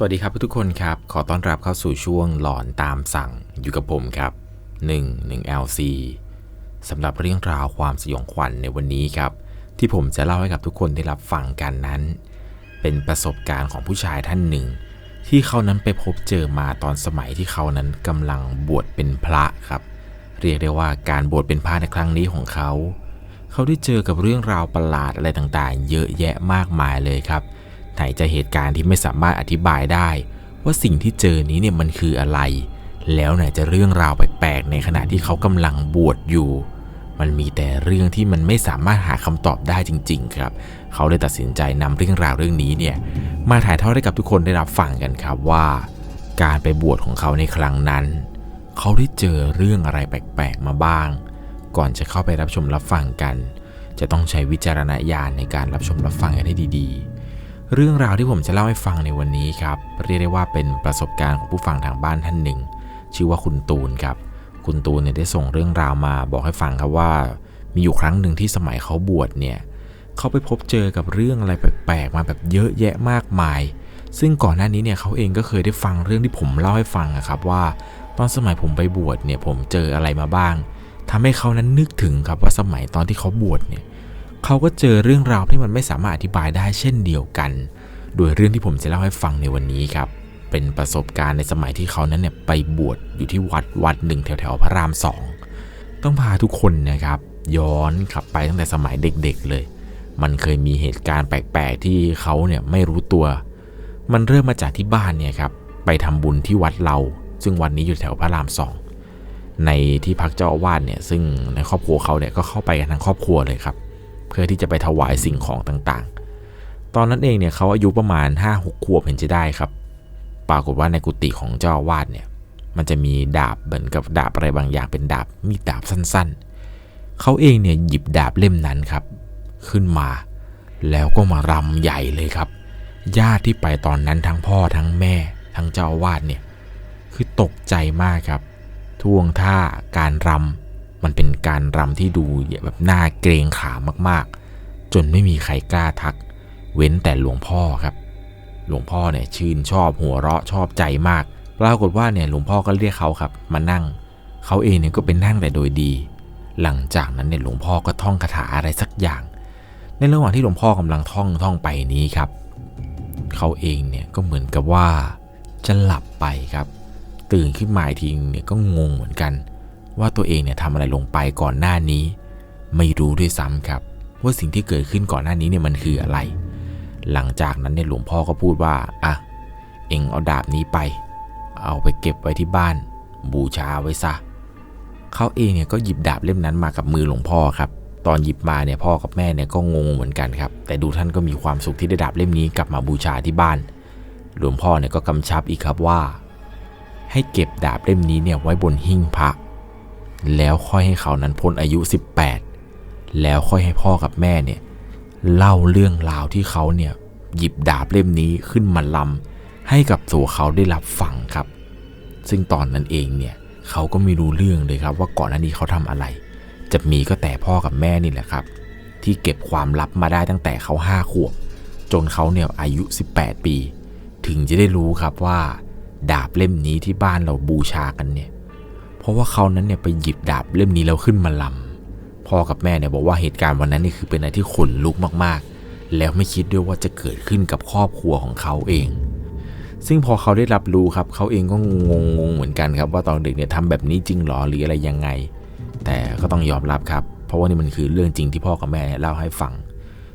สวัสดีครับทุกคนครับ ขอต้อนรับเข้าสู่ช่วงหลอนตามสั่งอยู่กับผมครับ 1 1 LC สำหรับเรื่องราวความสยองขวัญในวันนี้ครับ ที่ผมจะเล่าให้กับทุกคนได้รับฟังกันนั้น เป็นประสบการณ์ของผู้ชายท่านหนึ่ง ที่เขานั้นไปพบเจอมาตอนสมัยที่เขานั้นกำลังบวชเป็นพระครับ เรียกได้ว่าการบวชเป็นพระในครั้งนี้ของเขา เขาได้เจอกับเรื่องราวประหลาดอะไรต่างๆ เยอะแยะมากมายเลยครับ ไหนจะเหตุการณ์ที่ไม่สามารถอธิบายได้ ว่าสิ่งที่เจอนี้เนี่ยมันคืออะไร แล้วไหนจะเรื่องราวแปลกๆในขณะที่เขากำลังบวชอยู่ มันมีแต่เรื่องที่มันไม่สามารถหาคำตอบได้จริง ๆ ครับ เขาเลยตัดสินใจนำเรื่องราวเรื่องนี้เนี่ยมาถ่ายทอดให้กับทุกคนได้รับฟังกันครับว่า การไปบวชของเขาในครั้งนั้น เขาได้เจอเรื่องอะไรแปลกๆมาบ้าง ก่อนจะเข้าไปรับชมรับฟังกันจะต้องใช้วิจารณญาณในการรับชมรับฟังกันให้ดี ๆ เรื่องราวที่ผมจะเล่าให้ฟังในวันนี้ครับ เรียกได้ว่าเป็นประสบการณ์ของผู้ฟังทางบ้านท่านหนึ่ง ชื่อว่าคุณตูนครับ คุณตูนเนี่ยได้ส่งเรื่องราวมาบอกให้ฟังครับว่า มีอยู่ครั้งหนึ่งที่สมัยเขาบวชเนี่ยเขาไปพบเจอกับเรื่องอะไรแปลกๆมาแบบเยอะแยะมากมาย ซึ่งก่อนหน้านี้เนี่ยเขาเองก็เคยได้ฟังเรื่องที่ผมเล่าให้ฟังอะครับว่า ตอนสมัยผมไปบวชเนี่ยผมเจออะไรมาบ้างทำให้เขานั้นนึกถึงครับว่าสมัยตอนที่เขาบวชเนี่ย เขาก็เจอเรื่องราวที่มันไม่สามารถอธิบายได้เช่นเดียวกัน โดยเรื่องที่ผมจะเล่าให้ฟังในวันนี้ครับ เป็นประสบการณ์ในสมัยที่เขานั้นเนี่ยไปบวชอยู่ที่วัดวัดหนึ่งแถวๆพระรามสองต้องพาทุกคนนะครับ ย้อนกลับไปตั้งแต่สมัยเด็กๆเลย มันเคยมีเหตุการณ์แปลกๆ ที่เขาเนี่ยไม่รู้ตัว มันเริ่มมาจากที่บ้านเนี่ยครับไปทำบุญที่วัดเรา ซึ่งวันนี้อยู่แถวพระรามสองในที่พักเจ้าอาวาสเนี่ยซึ่งในครอบครัวเขาเนี่ยก็เข้าไปกันทั้งครอบครัวเลยครับ เพื่อที่จะไปถวายสิ่งของต่างๆ ตอนนั้นเองเนี่ยเขาอายุประมาณ 5-6 ขวบเห็นจะได้ครับ ปรากฏว่าในกุฏิของเจ้าวาสเนี่ย มันจะมีดาบเหมือนกับดาบอะไรบางอย่างเป็นดาบมีดาบสั้นๆ เขาเองเนี่ยหยิบดาบเล่มนั้นครับ ขึ้นมา แล้วก็มารำใหญ่เลยครับ ญาติที่ไปตอนนั้นทั้งพ่อทั้งแม่ ทั้งเจ้าวาสเนี่ย คือตกใจมากครับท่วงท่าการรำ มันเป็นการรำที่ดูแบบน่าเกรงขามมากๆ จนไม่มีใครกล้าทัก เว้นแต่หลวงพ่อครับ หลวงพ่อเนี่ยชื่นชอบหัวเราะชอบใจมากปรากฏว่าเนี่ยหลวงพ่อก็เรียกเขาครับ มานั่ง เขาเองเนี่ยก็เป็นนั่งแต่โดยดี หลังจากนั้นเนี่ยหลวงพ่อก็ท่องคาถาอะไรสักอย่าง ในระหว่างที่หลวงพ่อกำลังท่องท่องไปนี้ครับ เขาเองเนี่ยก็เหมือนกับว่าจะหลับไปครับ ตื่นขึ้นมาอีกทีเนี่ยก็งงเหมือนกัน ว่าตัวเองเนี่ยทำอะไรลงไปก่อนหน้านี้ ไม่รู้ด้วยซ้ำครับ ว่าสิ่งที่เกิดขึ้นก่อนหน้านี้เนี่ยมันคืออะไร หลังจากนั้นเนี่ยหลวงพ่อก็พูดว่าอะเอ็งเอาดาบนี้ไป เอาไปเก็บไว้ที่บ้าน บูชาไว้ซะเขาเองเนี่ยก็หยิบดาบเล่มนั้นมากับมือหลวงพ่อครับตอนหยิบมาเนี่ยพ่อกับแม่เนี่ยก็งงเหมือนกันครับ แต่ดูท่านก็มีความสุขที่ได้ดาบเล่มนี้กลับมาบูชาที่บ้าน หลวงพ่อเนี่ยก็กำชับอีกครับว่า ให้เก็บดาบเล่มนี้เนี่ยไว้บนหิ้งพระ แล้วค่อยให้เขานั้นพ้นอายุ 18 แล้วค่อยให้พ่อกับแม่เนี่ยเล่าเรื่องราวที่เขาเนี่ยหยิบดาบเล่มนี้ขึ้นมาลำให้กับตัวเขาได้รับฟังครับ ซึ่งตอนนั้นเองเนี่ยเขาก็ไม่รู้เรื่องเลยครับ ว่าก่อนหน้านี้เขาทำอะไร จะมีก็แต่พ่อกับแม่นี่แหละครับ ที่เก็บความลับมาได้ตั้งแต่เขาห้าขวบจนเขาเนี่ยอายุ 18 ปี ถึงจะได้รู้ครับว่า ดาบเล่มนี้ที่บ้านเราบูชากันเนี่ย ราะว่าเขานั้นเนี่ยไปหยิบดาบเล่มนี้แล้วขึ้นมาลำพ่อกับแม่เนี่ยบอกว่าเหตุการณ์วันนั้นนี่คือเป็นอะไรที่ขนลุกมากๆ แล้วไม่คิดด้วยว่าจะเกิดขึ้นกับครอบครัวของเขาเอง ซึ่งพอเขาได้รับรู้ครับ เขาเองก็งงงๆเหมือนกันครับ ว่าตอนเด็กเนี่ยทำแบบนี้จริงหรอหรืออะไรยังไง แต่ก็ต้องยอมรับครับ เพราะว่านี่มันคือเรื่องจริงที่พ่อกับแม่เนี่ยเล่าให้ฟัง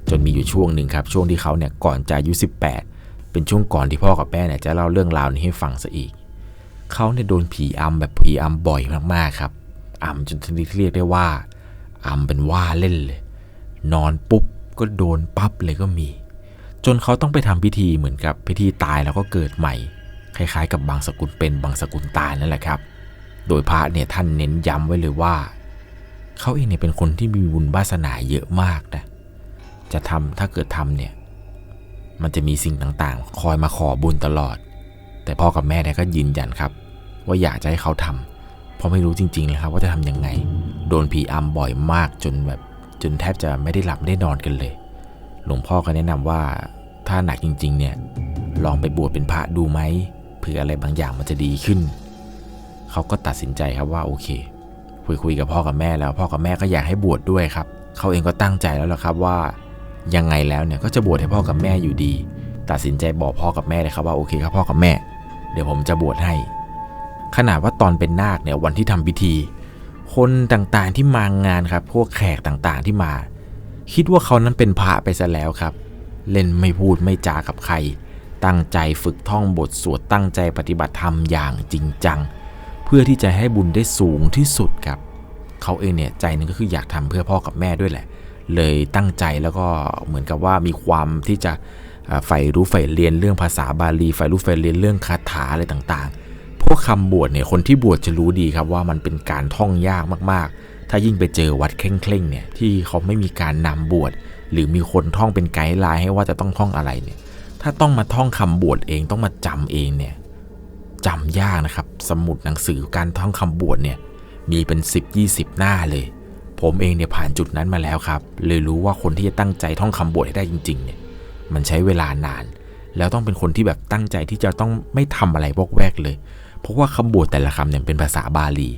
จนมีอยู่ช่วงหนึ่งครับ ช่วงที่เขาเนี่ยก่อนจะอายุ 18 เป็นช่วงก่อนที่พ่อกับแม่เนี่ยจะเล่าเรื่องราวนี้ให้ฟังซะอีก เขาเนี่ยโดนผีอำแบบผีอำบ่อยมากๆครับอำจนชนิดที่เรียกได้ว่าอำเป็นว่าเล่นเลย นอนปุ๊บก็โดนปั๊บเลยก็มี จนเขาต้องไปทำพิธีเหมือนกับพิธีตายแล้วก็เกิดใหม่ คล้ายๆ กับบางสกุลเป็นบางสกุลตายนั่นแหละครับ โดยพระเนี่ยท่านเน้นย้ำไว้เลยว่า เขาเองเนี่ยเป็นคนที่มีบุญวาสนาเยอะมากนะจะทำถ้าเกิดทำเนี่ย มันจะมีสิ่งต่างๆ คอยมาขอบุญตลอด แต่พ่อกับแม่เนี่ยก็ยืนยันครับ ว่าอยากจะให้เขาทำเพราะไม่รู้จริงๆเลยครับว่าจะทำยังไง โดนผีอำบ่อยมากจนแบบจนแทบจะไม่ได้หลับไม่ได้นอนกันเลย หลวงพ่อก็แนะนำว่าถ้าหนักจริง ๆ เนี่ย ลองไปบวชเป็นพระดูไหมเผื่ออะไรบางอย่างมันจะดีขึ้น เขาก็ตัดสินใจครับว่าโอเค คุยคุยกับพ่อกับแม่แล้ว พ่อกับแม่ก็อยากให้บวชดด้วยครับ เขาเองก็ตั้งใจแล้วล่ะครับว่ายังไงแล้วเนี่ยก็จะบวชให้พ่อกับแม่อยู่ดี ตัดสินใจบอกพ่อกับแม่เลยครับว่าโอเคครับพ่อกับแม่ เดี๋ยวผมจะบวชให้ ขนาดว่าตอนเป็นนาคเนี่ยวันที่ทำพิธี คนต่างๆที่มางานครับ พวกแขกต่างๆที่มา คิดว่าเขานั้นเป็นพระไปซะแล้วครับ เล่นไม่พูดไม่จากับใคร ตั้งใจฝึกท่องบทสวดตั้งใจปฏิบัติธรรมอย่างจริงจัง เพื่อที่จะให้บุญได้สูงที่สุดครับ เขาเองเนี่ยใจนึงก็คืออยากทำเพื่อพ่อกับแม่ด้วยแหละ เลยตั้งใจแล้วก็เหมือนกับว่ามีความที่จะอ่าใฝ่รู้ใฝ่เรียนเรื่องภาษาบาลีใฝ่รู้ใฝ่เรียนเรื่องคาถาอะไรต่างๆ พวกคำบวชเนี่ยคนที่บวชจะรู้ดีครับว่ามันเป็นการท่องยากมากๆ ถ้ายิ่งไปเจอวัดเคร่งๆเนี่ยที่เขาไม่มีการนำบวชหรือมีคนท่องเป็นไกด์ไลน์ให้ว่าจะต้องท่องอะไรเนี่ย ถ้าต้องมาท่องคำบวชเองต้องมาจำเองเนี่ยจำยากนะครับ สมุดหนังสือการท่องคำบวชเนี่ยมีเป็น 10-20 หน้าเลย ผมเองเนี่ยผ่านจุดนั้นมาแล้วครับ เลยรู้ว่าคนที่จะตั้งใจท่องคำบวชให้ได้จริงๆเนี่ยมันใช้เวลานาน แล้วต้องเป็นคนที่แบบตั้งใจที่จะต้องไม่ทำอะไรวอกแวกเลย เพราะว่าคำบวชแต่ละคำเนี่ยเป็นภาษาบาลี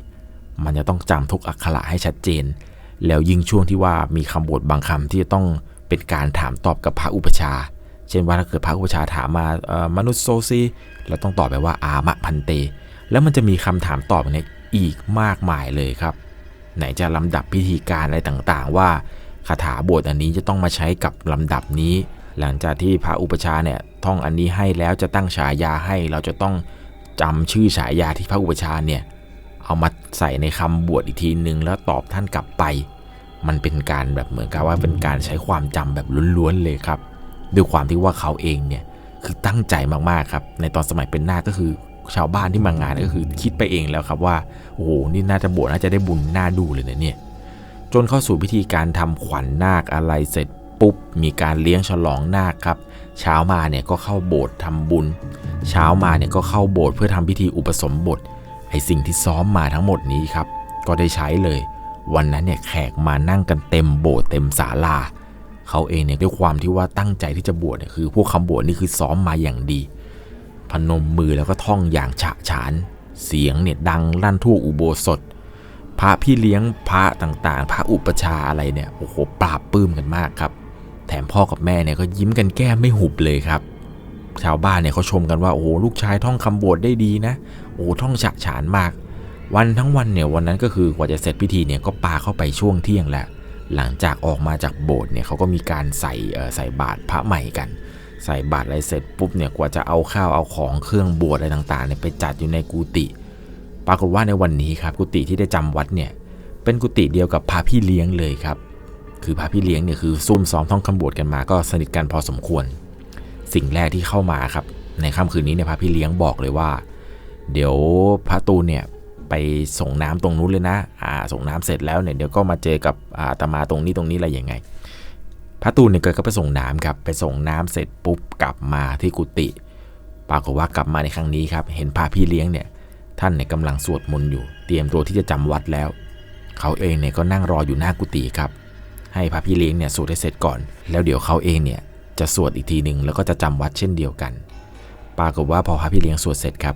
มันจะต้องจำทุกอักขระให้ชัดเจน แล้วยิ่งช่วงที่ว่ามีคำบทบางคำที่จะต้องเป็นการถามตอบกับพระอุปชา เช่นว่าถ้าเกิดพระอุปชาถามมามนุษย์โซซีเราต้องตอบไปว่าอามะพันเต แล้วมันจะมีคำถามตอบเนี่ยอีกมากมายเลยครับ ไหนจะลำดับพิธีการอะไรต่างๆ ว่าคาถาบทอันนี้จะต้องมาใช้กับลำดับนี้ หลังจากที่พระอุปชาเนี่ยท่องอันนี้ให้แล้วจะตั้งฉายาให้เราจะต้อง จำชื่อฉายาที่พระอุปชาเนี่ยเอามาใส่ในคำบวชอีกทีหนึ่งแล้วตอบท่านกลับไป มันเป็นการแบบเหมือนกับว่าเป็นการใช้ความจำแบบล้วนๆเลยครับ ด้วยความที่ว่าเขาเองเนี่ยคือตั้งใจมากๆครับ ในตอนสมัยเป็นนาคก็คือชาวบ้านที่มางานก็คือคิดไปเองแล้วครับว่าโอ้โหนี่น่าจะบวชน่าจะได้บุญน่าดูเลยนะเนี่ยจนเข้าสู่พิธีการทำขวัญนาคอะไรเสร็จปุ๊บมีการเลี้ยงฉลองนาคครับ เช้ามาเนี่ยก็เข้าโบสถ์ทำบุญ เช้ามาเนี่ยก็เข้าโบสถ์เพื่อทำพิธีอุปสมบทไอสิ่งที่ซ้อมมาทั้งหมดนี้ครับ ก็ได้ใช้เลย วันนั้นเนี่ยแขกมานั่งกันเต็มโบสถ์เต็มศาลาเขาเองเนี่ยด้วยความที่ว่าตั้งใจที่จะบวชเนี่ยคือพวกคำบวชนี่คือซ้อมมาอย่างดี พนมมือแล้วก็ท่องอย่างฉะฉาน เสียงเนี่ยดังลั่นทั่วอุโบสถ พระพี่เลี้ยงพระต่างๆ พระอุปชาอะไรเนี่ยโอ้โหปราบปลื้มกันมากครับ มพ่อกับแม่เนี่ยก็ยิ้มกันแก้มไม่หุบเลยครับ ชาวบ้านเนี่ยเขาชมกันว่าโอ้ลูกชายท่องคำบวชได้ดีนะ โอ้ท่องฉะฉานมาก วันทั้งวันเนี่ยวันนั้นก็คือกว่าจะเสร็จพิธีเนี่ยก็ปาเข้าไปช่วงเที่ยงแล้วหลังจากออกมาจากโบสถ์เนี่ยเขาก็มีการใส่ใส่บาตรพระใหม่กัน ใส่บาตรอะไรเสร็จปุ๊บเนี่ยกว่าจะเอาข้าวเอาของเครื่องบวชอะไรต่างๆเนี่ยไปจัดอยู่ในกุฏิปรากฏว่าในวันนี้ครับกุฏิที่ได้จำวัดเนี่ยเป็นกุฏิเดียวกับพระพี่เลี้ยงเลยครับ คือพระพี่เลี้ยงเนี่ยคือซุ่มซ้อมท่องคำบวชกันมาก็สนิทกันพอสมควร สิ่งแรกที่เข้ามาครับ ในค่ำคืนนี้เนี่ยพระพี่เลี้ยงบอกเลยว่า เดี๋ยวพระตูนเนี่ยไปส่งน้ำตรงนู้นเลยนะอ่าส่งน้ำเสร็จแล้วเนี่ยเดี๋ยวก็มาเจอกับอาตมาตรงนี้ตรงนี้อะไรยังไง พระตูนเนี่ยก็ไปส่งน้ำครับ ไปส่งน้ำเสร็จปุ๊บกลับมาที่กุฏิปรากฏว่ากลับมาในครั้งนี้ครับ เห็นพระพี่เลี้ยงเนี่ย ท่านเนี่ยกำลังสวดมนต์อยู่ เตรียมตัวที่จะจำวัดแล้ว เขาเองเนี่ยก็นั่งรออยู่หน้ากุฏิครับ ให้พระพี่เลี้ยงเนี่ยสวดให้เสร็จก่อน แล้วเดี๋ยวเขาเองเนี่ยจะสวดอีกทีหนึ่งแล้วก็จะจำวัดเช่นเดียวกัน ปรากฏว่าพอพระพี่เลี้ยงสวดเสร็จครับ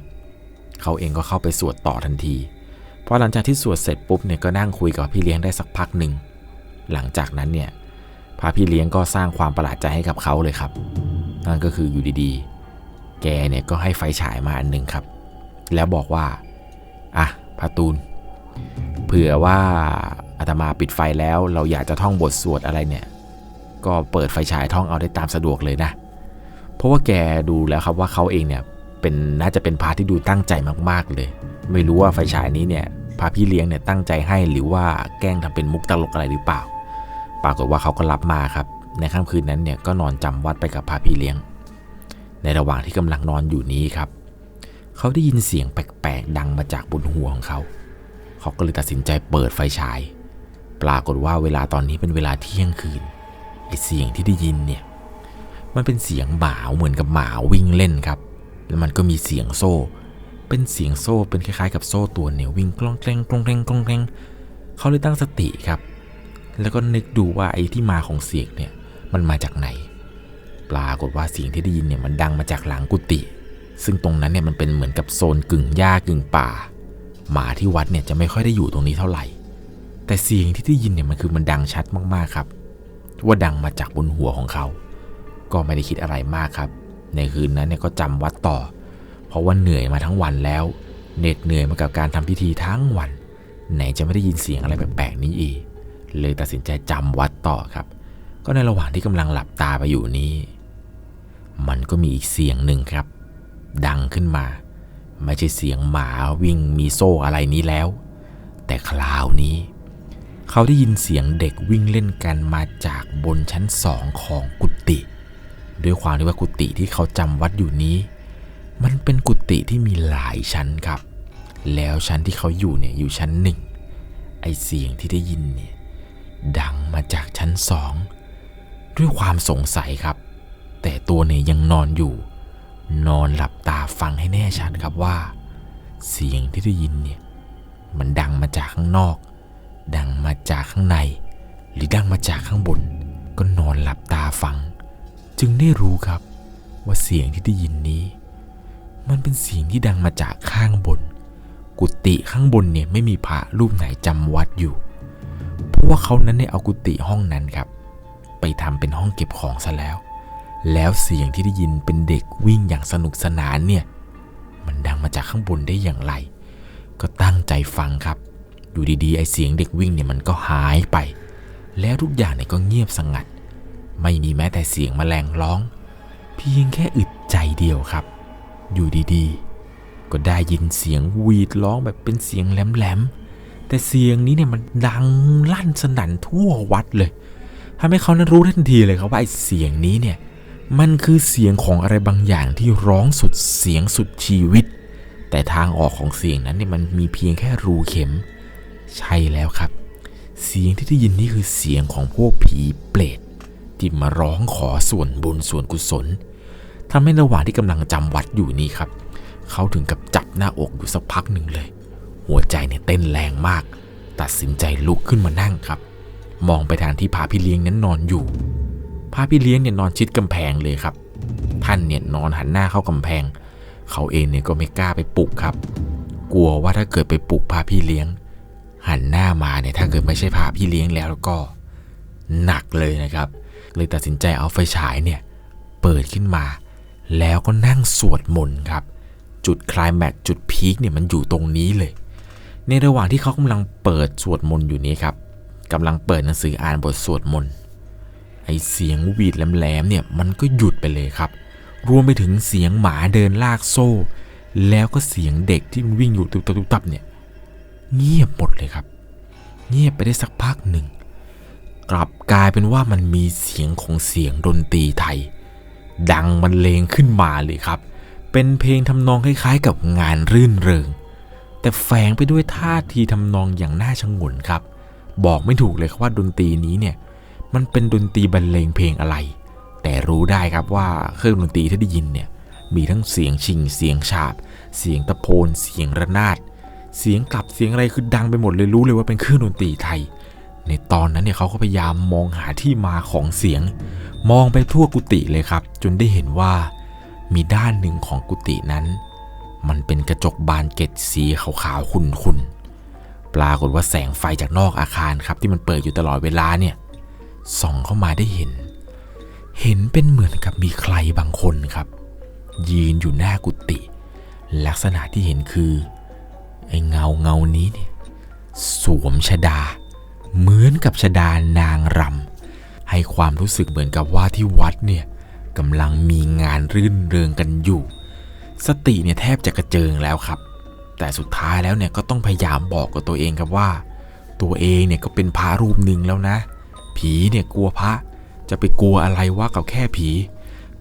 เขาเองก็เข้าไปสวดต่อทันทีเพราะหลังจากที่สวดเสร็จปุ๊บเนี่ยก็นั่งคุยกับพี่เลี้ยงได้สักพักหนึ่งหลังจากนั้นเนี่ยพระพี่เลี้ยงก็สร้างความประหลาดใจให้กับเขาเลยครับ นั่นก็คืออยู่ดีๆ แกเนี่ยก็ให้ไฟฉายมาอันหนึ่งครับ แล้วบอกว่า อะพระตูน เผื่อว่า อาตมาปิดไฟแล้วเราอยากจะท่องบทสวดอะไรเนี่ย ก็เปิดไฟฉายท่องเอาได้ตามสะดวกเลยนะ เพราะว่าแกดูแล้วครับว่าเขาเองเนี่ยเป็นน่าจะเป็นพระที่ดูตั้งใจมากๆเลย ไม่รู้ว่าไฟฉายนี้เนี่ยพระพี่เลี้ยงเนี่ยตั้งใจให้หรือว่าแกล้งทำเป็นมุกตลกอะไรหรือเปล่า ปรากฏว่าเขาก็รับมาครับ ในค่ำคืนนั้นเนี่ยก็นอนจำวัดไปกับพระพี่เลี้ยง ในระหว่างที่กำลังนอนอยู่นี้ครับ เขาได้ยินเสียงแปลกๆดังมาจากบนหัวของเขา เขาก็เลยตัดสินใจเปิดไฟฉาย ปรากฏว่าเวลาตอนนี้เป็นเวลาเที่ยงคืนไอเสียงที่ได้ยินเนี่ยมันเป็นเสียงหมาเหมือนกับหมาวิ่งเล่นครับ แล้วมันก็มีเสียงโซ่ เป็นเสียงโซ่เป็นคล้ายๆ กับโซ่ตัวเนี่ยวิ่งกล้องแกล้งกล้องแกล้งกล้องแกล้งเขาเลยตั้งสติครับ แล้วก็นึกดูว่าไอ้ที่มาของเสียงเนี่ยมันมาจากไหน ปรากฏว่าเสียงที่ได้ยินเนี่ยมันดังมาจากหลังกุฏิซึ่งตรงนั้นเนี่ยมันเป็นเหมือนกับโซนกึ่งหญ้ากึ่งป่า หมาที่วัดเนี่ยจะไม่ค่อยได้อยู่ตรงนี้เท่าไหร่ แต่เสียงที่ได้ยินเนี่ยมันคือมันดังชัดมากๆครับ ว่าดังมาจากบนหัวของเขา ก็ไม่ได้คิดอะไรมากครับ ในคืนนั้นเนี่ยก็จำวัดต่อ เพราะว่าเหนื่อยมาทั้งวันแล้วเหน็ดเหนื่อยมากับการทำพิธีทั้งวัน ไหนจะไม่ได้ยินเสียงอะไรแปลกๆนี้อีก เลยตัดสินใจจำวัดต่อครับ ก็ในระหว่างที่กำลังหลับตาไปอยู่นี้ มันก็มีอีกเสียงหนึ่งครับ ดังขึ้นมา ไม่ใช่เสียงหมาวิ่งมีโซ่อะไรนี้แล้ว แต่คราวนี้ เขาได้ยินเสียงเด็กวิ่งเล่นกันมาจากบนชั้นสองของกุฏิด้วยความที่ว่ากุฏิที่เขาจำวัดอยู่นี้ มันเป็นกุฏิที่มีหลายชั้นครับ แล้วชั้นที่เขาอยู่เนี่ยอยู่ชั้นหนึ่งไอเสียงที่ได้ยินเนี่ยดังมาจากชั้นสองด้วยความสงสัยครับ แต่ตัวเนี่ยยังนอนอยู่ นอนหลับตาฟังให้แน่ชัดครับว่า เสียงที่ได้ยินเนี่ยมันดังมาจากข้างนอก ดังมาจากข้างใน หรือดังมาจากข้างบน ก็นอนหลับตาฟัง จึงได้รู้ครับว่าเสียงที่ได้ยินนี้ มันเป็นเสียงที่ดังมาจากข้างบน กุฏิข้างบนเนี่ยไม่มีพระรูปไหนจำวัดอยู่เพราะว่าเขานั้นเนี่ยเอากุฏิห้องนั้นครับ ไปทำเป็นห้องเก็บของซะแล้ว แล้วเสียงที่ได้ยินเป็นเด็กวิ่งอย่างสนุกสนานเนี่ยมันดังมาจากข้างบนได้อย่างไร ก็ตั้งใจฟังครับ อยู่ดีๆ ไอเสียงเด็กวิ่งเนี่ยมันก็หายไป แล้วทุกอย่างเนี่ยก็เงียบสงัด ไม่มีแม้แต่เสียงแมลงร้อง เพียงแค่อึดใจเดียวครับ อยู่ดีๆ ก็ได้ยินเสียงหวีดร้องแบบเป็นเสียงแหลมๆ แต่เสียงนี้เนี่ยมันดังลั่นสนั่นทั่ววัดเลยทำให้เขานั้นรู้ทันทีเลยครับว่าไอเสียงนี้เนี่ยมันคือเสียงของอะไรบางอย่างที่ร้องสุดเสียงสุดชีวิต แต่ทางออกของเสียงนั้นเนี่ยมันมีเพียงแค่รูเข็ม ใช่แล้วครับ เสียงที่ได้ยินนี่คือเสียงของพวกผีเปรตที่มาร้องขอส่วนบุญส่วนกุศลทำให้ระหว่างที่กำลังจำวัดอยู่นี่ครับ เขาถึงกับจับหน้าอกอยู่สักพักหนึ่งเลย หัวใจเนี่ยเต้นแรงมาก ตัดสินใจลุกขึ้นมานั่งครับ มองไปทางที่พาพี่เลี้ยงนั้นนอนอยู่พาพี่เลี้ยงเนี่ยนอนชิดกำแพงเลยครับ ท่านเนี่ยนอนหันหน้าเข้ากำแพง เขาเองเนี่ยก็ไม่กล้าไปปลุกครับ กลัวว่าถ้าเกิดไปปลุกพาพี่เลี้ยง หันหน้ามาเนี่ยถ้าเกิดไม่ใช่พาพี่เลี้ยงแล้วก็หนักเลยนะครับ เลยตัดสินใจเอาไฟฉายเนี่ยเปิดขึ้นมา แล้วก็นั่งสวดมนต์ครับ จุดคลายแม็กจุดพีคเนี่ยมันอยู่ตรงนี้เลย ในระหว่างที่เขากำลังเปิดสวดมนต์อยู่นี้ครับกำลังเปิดหนังสืออ่านบทสวดมนต์ไอเสียงวีดแหลมๆเนี่ยมันก็หยุดไปเลยครับ รวมไปถึงเสียงหมาเดินลากโซ่ แล้วก็เสียงเด็กที่มันวิ่งอยู่ตุบตับตุบตับเนี่ย เงียบหมดเลยครับ เงียบไปได้สักพักหนึ่ง กลับกลายเป็นว่ามันมีเสียงของเสียงดนตรีไทย ดังบรรเลงขึ้นมาเลยครับ เป็นเพลงทำนองคล้ายๆ กับงานรื่นเริง แต่แฝงไปด้วยท่าทีทำนองอย่างน่าชงนครับ บอกไม่ถูกเลยครับว่าดนตรีนี้เนี่ย มันเป็นดนตรีบรรเลงเพลงอะไร แต่รู้ได้ครับว่าเครื่องดนตรีที่ได้ยินเนี่ยมีทั้งเสียงชิง เสียงฉาบ เสียงตะโพน เสียงระนาด เสียงกลับเสียงอะไรคือดังไปหมดเลยรู้เลยว่าเป็นเครื่องดนตรีไทย ในตอนนั้นเนี่ยเขาก็พยายามมองหาที่มาของเสียง มองไปทั่วกุฏิเลยครับ จนได้เห็นว่า มีด้านหนึ่งของกุฏินั้น มันเป็นกระจกบานเกล็ดสีขาวๆขุ่นๆปรากฏว่าแสงไฟจากนอกอาคารครับ ที่มันเปิดอยู่ตลอดเวลาเนี่ยส่องเข้ามาได้เห็น เห็นเป็นเหมือนกับมีใครบางคนครับ ยืนอยู่หน้ากุฏิลักษณะที่เห็นคือ ไอ้เงาเงานี้เนี่ยสวมชดา เหมือนกับชดานางรำให้ความรู้สึกเหมือนกับว่าที่วัดเนี่ยกำลังมีงานรื่นเริงกันอยู่ สติเนี่ยแทบจะกระเจิงแล้วครับ แต่สุดท้ายแล้วเนี่ยก็ต้องพยายามบอกกับตัวเองครับว่า ตัวเองเนี่ยก็เป็นพระรูปหนึ่งแล้วนะ ผีเนี่ยกลัวพระ จะไปกลัวอะไรว่ากับแค่ผี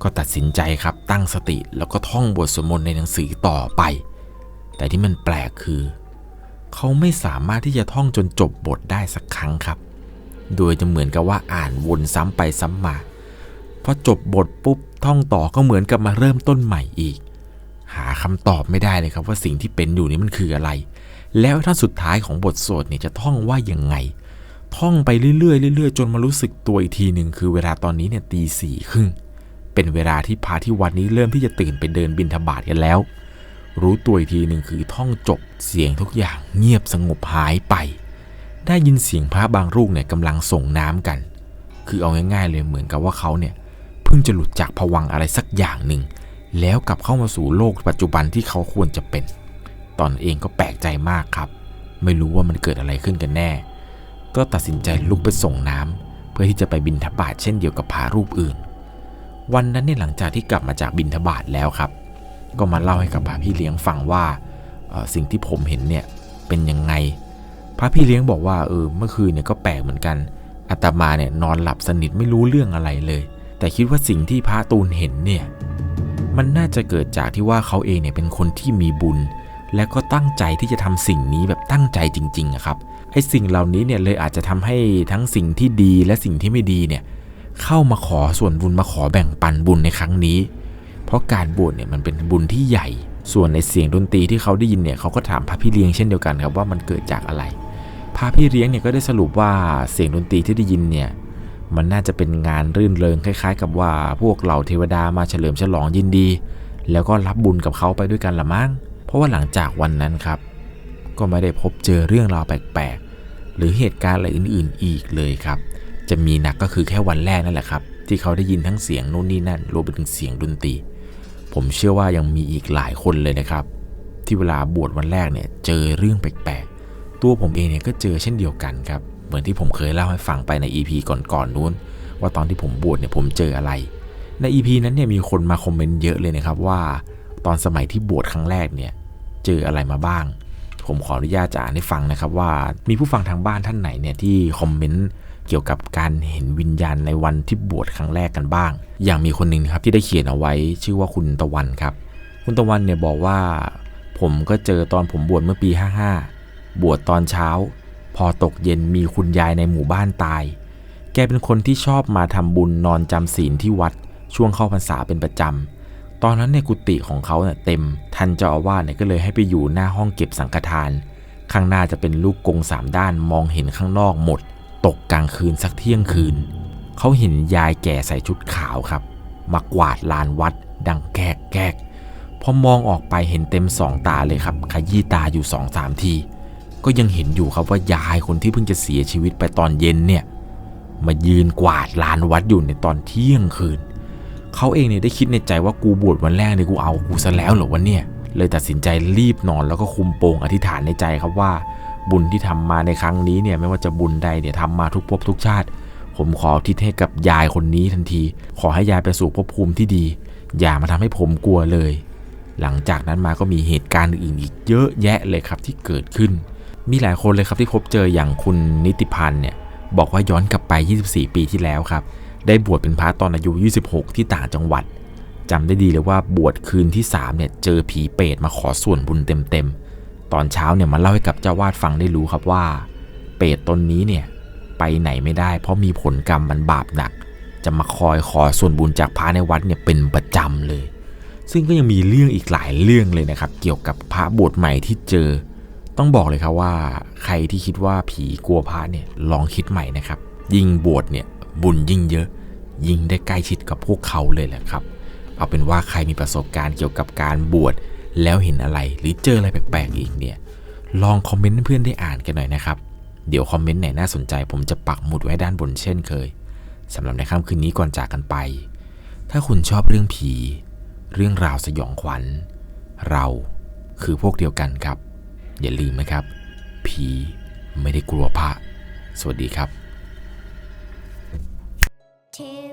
ก็ตัดสินใจครับตั้งสติแล้วก็ท่องบทสวดมนต์ในหนังสือต่อไป แต่ที่มันแปลกคือ เขาไม่สามารถที่จะท่องจนจบบทได้สักครั้งครับ โดยจะเหมือนกับว่าอ่านวนซ้ำไปซ้ำมาพอจบบทปุ๊บท่องต่อก็เหมือนกับมาเริ่มต้นใหม่อีก หาคำตอบไม่ได้เลยครับว่าสิ่งที่เป็นอยู่นี้มันคืออะไร แล้วท่านสุดท้ายของบทสวดเนี่ยจะท่องว่ายังไง ท่องไปเรื่อยๆเรื่อยๆ จนมารู้สึกตัวอีกทีหนึ่งคือเวลาตอนนี้เนี่ยตีสี่ครึ่งเป็นเวลาที่พระที่วัดนี้เริ่มที่จะตื่นไปเดินบิณฑบาตกันแล้ว รู้ตัวอีกทีหนึ่งคือท่องจบเสียงทุกอย่างเงียบสงบหายไป ได้ยินเสียงพระบางรูปเนี่ยกำลังส่งน้ำกัน คือเอาง่ายๆเลยเหมือนกับว่าเขาเนี่ยเพิ่งจะหลุดจากผวังอะไรสักอย่างหนึ่งแล้วกลับเข้ามาสู่โลกปัจจุบันที่เขาควรจะเป็น ตอนเองก็แปลกใจมากครับ ไม่รู้ว่ามันเกิดอะไรขึ้นกันแน่ ก็ตัดสินใจลุกไปส่งน้ำเพื่อที่จะไปบินทบาทเช่นเดียวกับพระรูปอื่น วันนั้นเนี่ยหลังจากที่กลับมาจากบินทบาทแล้วครับ ก็มาเล่าให้กับพระพี่เลี้ยงฟังว่าสิ่งที่ผมเห็นเนี่ยเป็นยังไง พระพี่เลี้ยงบอกว่าเออเมื่อคืนเนี่ยก็แปลกเหมือนกันอาตมาเนี่ยนอนหลับสนิทไม่รู้เรื่องอะไรเลย แต่คิดว่าสิ่งที่พระตูนเห็นเนี่ยมันน่าจะเกิดจากที่ว่าเขาเองเนี่ยเป็นคนที่มีบุญ และก็ตั้งใจที่จะทำสิ่งนี้แบบตั้งใจจริงๆอะครับไอ้สิ่งเหล่านี้เนี่ยเลยอาจจะทำให้ทั้งสิ่งที่ดีและสิ่งที่ไม่ดีเนี่ยเข้ามาขอส่วนบุญมาขอแบ่งปันบุญในครั้งนี้ เพราะการบวชเนี่ยมันเป็นบุญที่ใหญ่ ส่วนในเสียงดนตรีที่เขาได้ยินเนี่ยเขาก็ถามพระพี่เลี้ยงเช่นเดียวกันครับว่ามันเกิดจากอะไร พระพี่เลี้ยงเนี่ยก็ได้สรุปว่าเสียงดนตรีที่ได้ยินเนี่ยมันน่าจะเป็นงานรื่นเริงคล้าย ๆ กับว่าพวกเหล่าเทวดามาเฉลิมฉลองยินดี แล้วก็รับบุญกับเขาไปด้วยกันละมั้งเพราะว่าหลังจากวันนั้นครับ ก็ไม่ได้พบเจอเรื่องราวแปลกๆหรือเหตุการณ์อะไรอื่น ๆ อีกเลยครับ จะมีหนักก็คือแค่วันแรกนั่นแหละครับ ที่เขาได้ยินทั้งเสียงนู่นนี่นั่นรวมไปถึงเสียงดนตรี ผมเชื่อว่ายังมีอีกหลายคนเลยนะครับ ที่เวลาบวชวันแรกเนี่ยเจอเรื่องแปลกๆ ตัวผมเองเนี่ยก็เจอเช่นเดียวกันครับ เหมือนที่ผมเคยเล่าให้ฟังไปใน EP ก่อนๆนู้น ว่าตอนที่ผมบวชเนี่ยผมเจออะไร ใน EP นั้นเนี่ยมีคนมาคอมเมนต์เยอะเลยนะครับว่า ตอนสมัยที่บวชครั้งแรกเนี่ยเจออะไรมาบ้าง ผมขออนุญาตจะอ่านให้ฟังนะครับว่ามีผู้ฟังทางบ้านท่านไหนเนี่ยที่คอมเมนต์ เกี่ยวกับการเห็นวิญญาณในวันที่บวชครั้งแรกกันบ้าง อย่างมีคนหนึ่งครับที่ได้เขียนเอาไว้ชื่อว่าคุณตะวันครับ คุณตะวันเนี่ยบอกว่า ผมก็เจอตอนผมบวชเมื่อปี 55 บวชตอนเช้า พอตกเย็นมีคุณยายในหมู่บ้านตาย แกเป็นคนที่ชอบมาทำบุญนอนจำศีลที่วัด ช่วงเข้าพรรษาเป็นประจำตอนนั้นในกุฏิของเขาเนี่ยเต็มท่านเจ้าอาวาสเนี่ยก็เลยให้ไปอยู่หน้าห้องเก็บสังฆทาน ข้างหน้าจะเป็นลูกกรงสามด้านมองเห็นข้างนอกหมด ตกกลางคืนสักเที่ยงคืน เขาเห็นยายแก่ใส่ชุดขาวครับ มากวาดลานวัด ดังแกกแกกพอมองออกไปเห็นเต็มสองตาเลยครับ ขยี้ตาอยู่สองสามที ก็ยังเห็นอยู่ครับว่ายายคนที่เพิ่งจะเสียชีวิตไปตอนเย็นเนี่ย มายืนกวาดลานวัดอยู่ในตอนเที่ยงคืน เขาเองเนี่ยได้คิดในใจว่ากูบวชวันแรกเนี่ยกูเอากูซะแล้วเหรอวะเนี่ย เลยตัดสินใจรีบนอนแล้วก็คุมโปงอธิษฐานในใจครับว่า บุญที่ทำมาในครั้งนี้เนี่ยไม่ว่าจะบุญใดเนี่ยทำมาทุกภพทุกชาติ ผมขอทิศให้กับยายคนนี้ทันที ขอให้ยายไปสู่ภพภูมิที่ดี อย่ามาทำให้ผมกลัวเลย หลังจากนั้นมาก็มีเหตุการณ์อื่นอีกเยอะแยะเลยครับที่เกิดขึ้น มีหลายคนเลยครับที่พบเจออย่างคุณนิติพันธ์เนี่ยบอกว่าย้อนกลับไป 24 ปีที่แล้วครับ ได้บวชเป็นพระตอนอายุ 26 ที่ต่างจังหวัดจำได้ดีเลยว่าบวชคืนที่3เนี่ยเจอผีเปรตมาขอส่วนบุญเต็มๆ ตอนเช้าเนี่ยมาเล่าให้กับเจ้าวาดฟังได้รู้ครับว่า เปรตตนนี้เนี่ยไปไหนไม่ได้ เพราะมีผลกรรมมันบาปหนัก จะมาคอยขอส่วนบุญจากพระในวัดเนี่ยเป็นประจำเลย ซึ่งก็ยังมีเรื่องอีกหลายเรื่องเลยนะครับ เกี่ยวกับพระบวชใหม่ที่เจอ ต้องบอกเลยครับว่า ใครที่คิดว่าผีกลัวพระเนี่ยลองคิดใหม่นะครับ ยิ่งบวชเนี่ยบุญยิ่งเยอะ ยิ่งได้ใกล้ชิดกับพวกเขาเลยแหละครับ เอาเป็นว่าใครมีประสบการณ์เกี่ยวกับการบวช แล้วเห็นอะไรหรือเจออะไรแปลกๆอีกเนี่ย ลองคอมเมนต์เพื่อนได้อ่านกันหน่อยนะครับ เดี๋ยวคอมเมนต์ไหนน่าสนใจ ผมจะปักหมุดไว้ด้านบนเช่นเคยสำหรับในค่ำคืนนี้ก่อนจากกันไป ถ้าคุณชอบเรื่องผี เรื่องราวสยองขวัญ เราคือพวกเดียวกันครับ อย่าลืมนะครับ ผีไม่ได้กลัวพระ สวัสดีครับ Tilly,